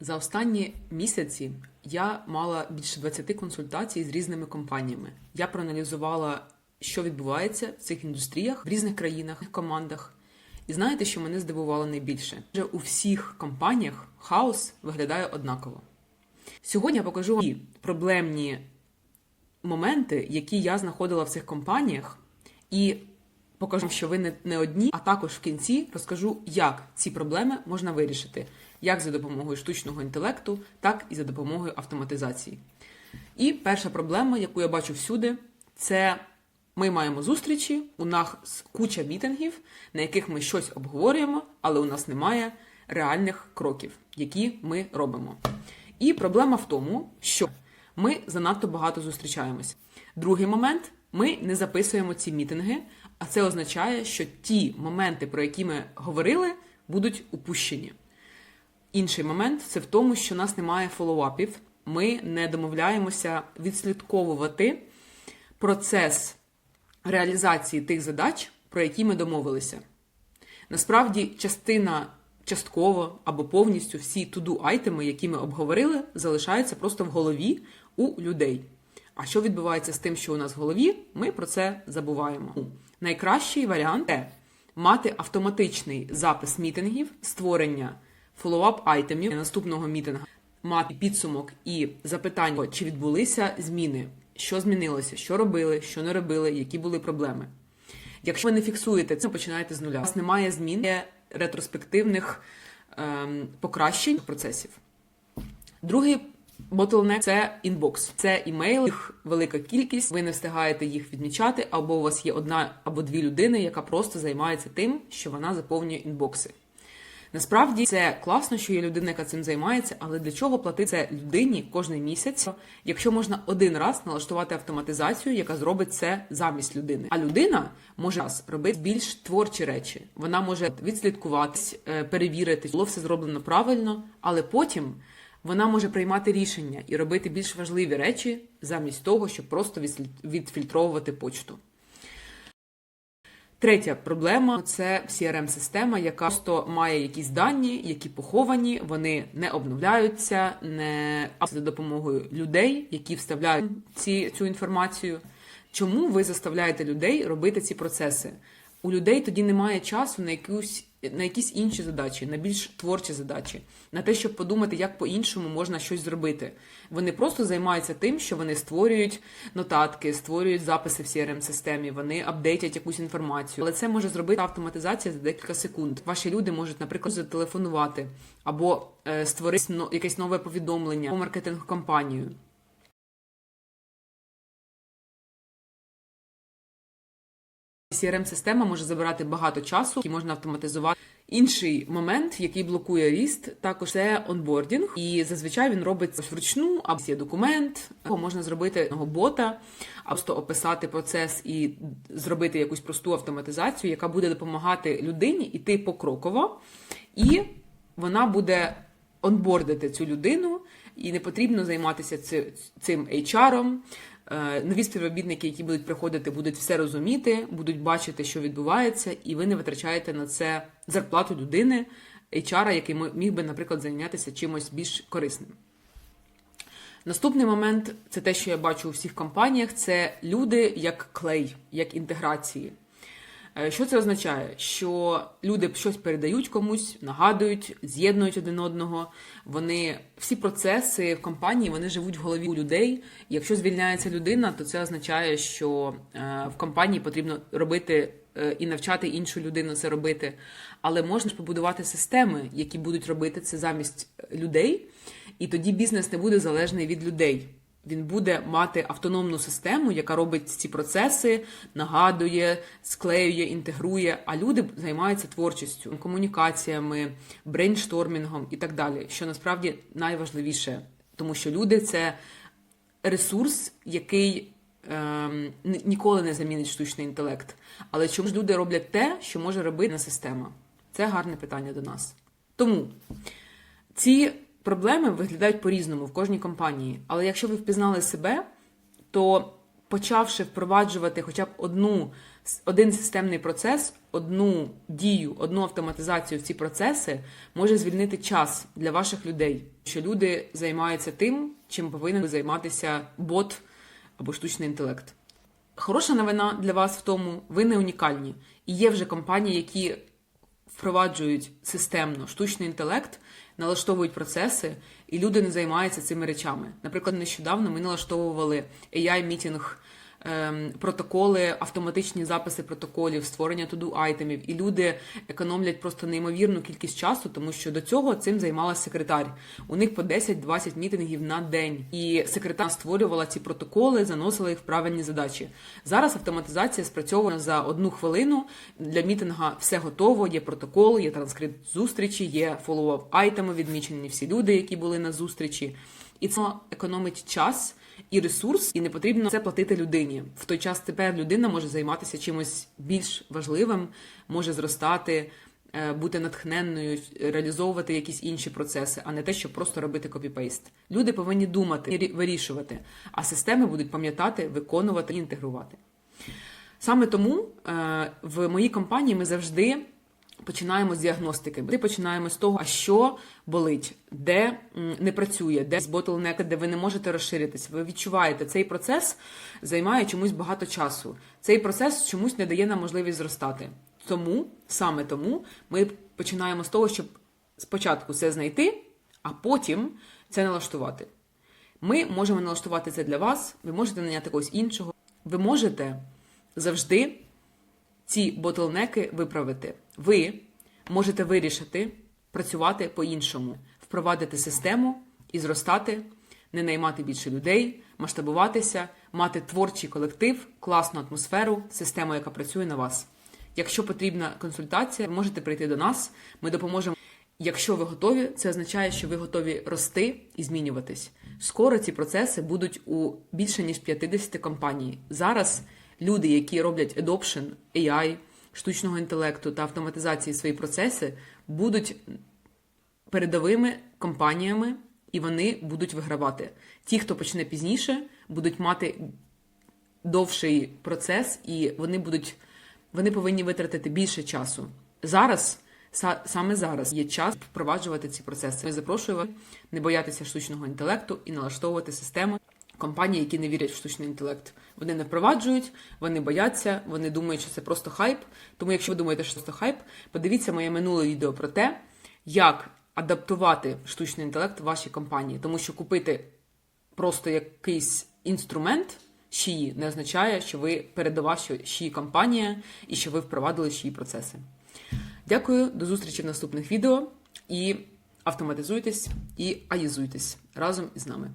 За останні місяці я мала більше 20 консультацій з різними компаніями. Я проаналізувала, що відбувається в цих індустріях в різних країнах, командах. І знаєте, що мене здивувало найбільше? Вже у всіх компаніях хаос виглядає однаково. Сьогодні я покажу вам проблемні моменти, які я знаходила в цих компаніях, і покажу, що ви не, не одні, а також в кінці розкажу, як ці проблеми можна вирішити, як за допомогою штучного інтелекту, так і за допомогою автоматизації. І перша проблема, яку я бачу всюди, це ми маємо зустрічі, у нас куча мітингів, на яких ми щось обговорюємо, але у нас немає реальних кроків, які ми робимо. І проблема в тому, що ми занадто багато зустрічаємося. Другий момент ми не записуємо ці мітинги, а це означає, що ті моменти, про які ми говорили, будуть упущені. Інший момент це в тому, що у нас немає фоллоуапів, ми не домовляємося відслідковувати процес реалізації тих задач, про які ми домовилися. Насправді, частина частково або повністю всі туду айтеми, які ми обговорили, залишаються просто в голові у людей. А що відбувається з тим, що у нас в голові, ми про це забуваємо. Найкращий варіант це мати автоматичний запис мітингів, створення фоллоуап айтемів наступного мітингу, мати підсумок і запитання, чи відбулися зміни, що змінилося, що робили, що не робили, які були проблеми. Якщо ви не фіксуєте це, починаєте з нуля. У вас немає змін ретроспективних ем, покращень процесів. Другий ботлнек це інбокс. Це імейл, їх велика кількість. Ви не встигаєте їх відмічати, або у вас є одна або дві людини, яка просто займається тим, що вона заповнює інбокси. Насправді це класно, що є людина, яка цим займається, але для чого платити це людині кожен місяць, якщо можна один раз налаштувати автоматизацію, яка зробить це замість людини. А людина може раз робити більш творчі речі. Вона може відслідкуватись, е, перевірити, було все зроблено правильно, але потім вона може приймати рішення і робити більш важливі речі замість того, щоб просто відфільтровувати почту. Третя проблема це CRM-система, яка просто має якісь дані, які поховані, вони не обновляються, не за допомогою людей, які вставляють ці, цю інформацію. Чому ви заставляєте людей робити ці процеси? У людей тоді немає часу на якусь на якісь інші задачі, на більш творчі задачі, на те, щоб подумати, як по-іншому можна щось зробити. Вони просто займаються тим, що вони створюють нотатки, створюють записи в crm системі вони апдейтять якусь інформацію. Але це може зробити автоматизація за декілька секунд. Ваші люди можуть, наприклад, зателефонувати або е, створити якесь нове повідомлення по маркетинг компанію. CRM-система може забирати багато часу, який можна автоматизувати. Інший момент, який блокує ріст, також це онбордінг, і зазвичай він робиться вручну, або є документ, або можна зробити одного бота, просто описати процес і зробити якусь просту автоматизацію, яка буде допомагати людині іти покроково, і вона буде онбордити цю людину, і не потрібно займатися цим HR-ом. Е, Нові співробітники, які будуть приходити, будуть все розуміти, будуть бачити, що відбувається, і ви не витрачаєте на це зарплату людини, HR, який міг би, наприклад, зайнятися чимось більш корисним. Наступний момент це те, що я бачу у всіх компаніях: це люди як клей, як інтеграції. Е, Що це означає? Що люди щось передають комусь, нагадують, з'єднують один одного. Вони всі процеси в компанії вони живуть в голові у людей. Якщо звільняється людина, то це означає, що е, в компанії потрібно робити е, і навчати іншу людину це робити. Але можна ж побудувати системи, які будуть робити це замість людей, і тоді бізнес не буде залежний від людей. Він буде мати автономну систему, яка робить ці процеси, нагадує, склеює, інтегрує. А люди займаються творчістю, комунікаціями, брейнштормінгом і так далі. Що насправді найважливіше, тому що люди це ресурс, який ем, ніколи не замінить штучний інтелект. Але чому ж люди роблять те, що може робити система? Це гарне питання до нас. Тому ці проблеми виглядають по-різному в кожній компанії. Але якщо ви впізнали себе, то почавши впроваджувати хоча б одну один системний процес, одну дію, одну автоматизацію в ці процеси, може звільнити час для ваших людей, що люди займаються тим, чим повинен займатися бот або штучний інтелект. Хороша новина для вас в тому, ви не унікальні. І є вже компанії, які впроваджують системно штучний інтелект, налаштовують процеси, і люди не займаються цими речами. Наприклад, нещодавно ми налаштовували AI-мітінг. ем, Протоколи, автоматичні записи протоколів, створення туду айтемів, і люди економлять просто неймовірну кількість часу, тому що до цього цим займалась секретар. У них по 10-20 мітингів на день, і секретар створювала ці протоколи, заносила їх в правильні задачі. Зараз автоматизація спрацьована за одну хвилину. Для мітинга все готово. Є протокол, є транскрипт зустрічі, є фоллоуап айтеми, відмічені всі люди, які були на зустрічі. І це економить час і ресурс, і не потрібно це платити людині. В той час тепер людина може займатися чимось більш важливим, може зростати, е, бути натхненною, реалізовувати якісь інші процеси, а не те, щоб просто робити копіпейст. Люди повинні думати, вирішувати, а системи будуть пам'ятати, виконувати і інтегрувати. Саме тому е, в моїй компанії ми завжди починаємо з діагностики. Ми починаємо з того, а що болить, де не працює, де з ботлнек, де ви не можете розширитись. Ви відчуваєте, цей процес займає чомусь багато часу. Цей процес чомусь не дає нам можливість зростати. Тому саме тому ми починаємо з того, щоб спочатку це знайти, а потім це налаштувати. Ми можемо налаштувати це для вас, ви можете наняти когось іншого. Ви можете завжди ці ботлнеки виправити. Ви можете вирішити працювати по-іншому, впровадити систему і зростати, не наймати більше людей, масштабуватися, мати творчий колектив, класну атмосферу, систему, яка працює на вас. Якщо потрібна консультація, можете прийти до нас. Ми допоможемо. Якщо ви готові, це означає, що ви готові рости і змінюватись. Скоро ці процеси будуть у більше ніж 50 компаній. Зараз люди, які роблять adoption, AI, штучного інтелекту та автоматизації свої процеси, будуть передовими компаніями, і вони будуть вигравати. Ті, хто почне пізніше, будуть мати довший процес, і вони будуть вони повинні витратити більше часу. Зараз, са- саме зараз, є час впроваджувати ці процеси. Я запрошую вас не боятися штучного інтелекту і налаштовувати системи. Компанії, які не вірять в штучний інтелект, вони не впроваджують, вони бояться, вони думають, що це просто хайп. Тому, якщо ви думаєте, що це хайп, подивіться моє минуле відео про те, як адаптувати штучний інтелект в вашій компанії, тому що купити просто якийсь інструмент шиї не означає, що ви передова шиї компанія і що ви впровадили шиї процеси. Дякую, до зустрічі в наступних відео і автоматизуйтесь і аїзуйтесь разом із нами.